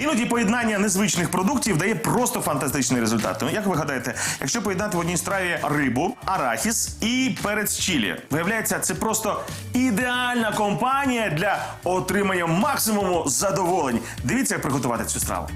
Іноді поєднання незвичних продуктів дає просто фантастичний результат. Як ви гадаєте, якщо поєднати в одній страві рибу, арахіс і перець чілі, виявляється, це просто ідеальна компанія для отримання максимуму задоволень. Дивіться, як приготувати цю страву.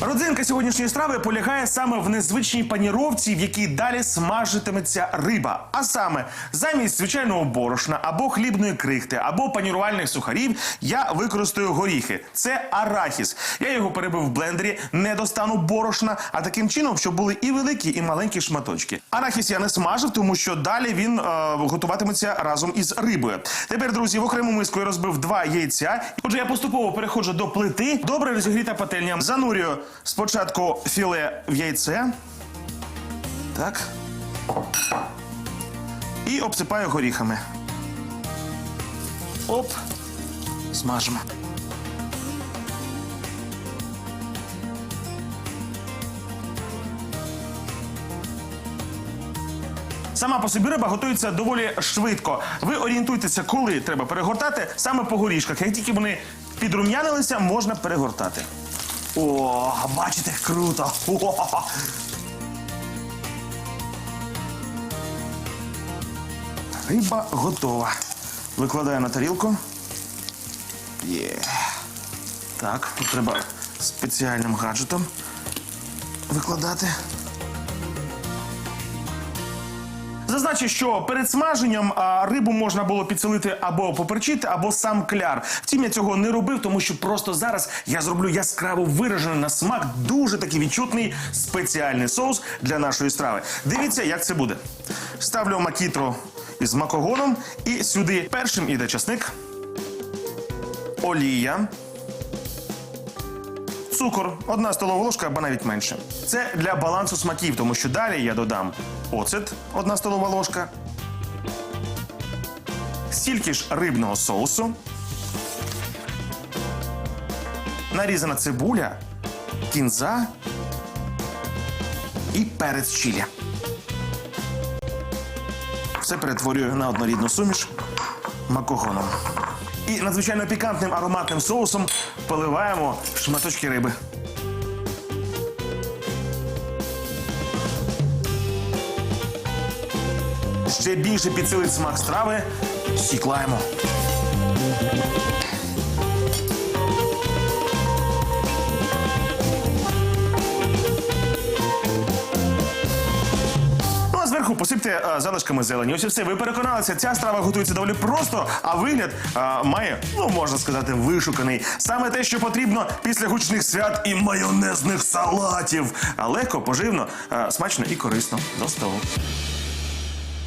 Родзинка сьогоднішньої страви полягає саме в незвичній паніровці, в якій далі смажитиметься риба. А саме замість звичайного борошна або хлібної крихти, або панірувальних сухарів я використаю горіхи. Це арахіс. Я його перебив в блендері, не достану борошна, а таким чином, щоб були і великі, і маленькі шматочки. Арахіс я не смажив, тому що далі він е, готуватиметься разом із рибою. Тепер, друзі, в окрему миску я розбив два яйця. Отже, я поступово переходжу до плити. Добре розігріта пательня. Занурюю спочатку філе в яйце. Так. І обсипаю горіхами. Оп. Смажимо. Сама по собі риба готується доволі швидко. Ви орієнтуйтеся, коли треба перегортати саме по горішках. Як тільки вони підрум'янилися, можна перегортати. О, бачите, круто! Риба готова. Викладаю на тарілку. Є. Так, тут треба спеціальним гаджетом викладати. Зазначу, що перед смаженням рибу можна було підсолити або поперчити, або сам кляр. Втім, я цього не робив, тому що просто зараз я зроблю яскраво виражений на смак, дуже такий відчутний спеціальний соус для нашої страви. Дивіться, як це буде. Ставлю макітру із макогоном, і сюди першим іде часник, олія. Цукор, одна столова ложка або навіть менше. Це для балансу смаків, тому що далі я додам оцет, одна столова ложка, стільки ж рибного соусу, нарізана цибуля, кінза і перець чилі. Все перетворюю на однорідну суміш макогоном. І надзвичайно пікантним ароматним соусом поливаємо шматочки риби. Ще більше підсилить смак страви. Сіклаємо. Зверху посипте е, залишками зелені. Ось і все. Ви переконалися, ця страва готується доволі просто, а вигляд а, має, ну можна сказати, вишуканий. Саме те, що потрібно після гучних свят і майонезних салатів. А легко, поживно, а, смачно і корисно. До столу.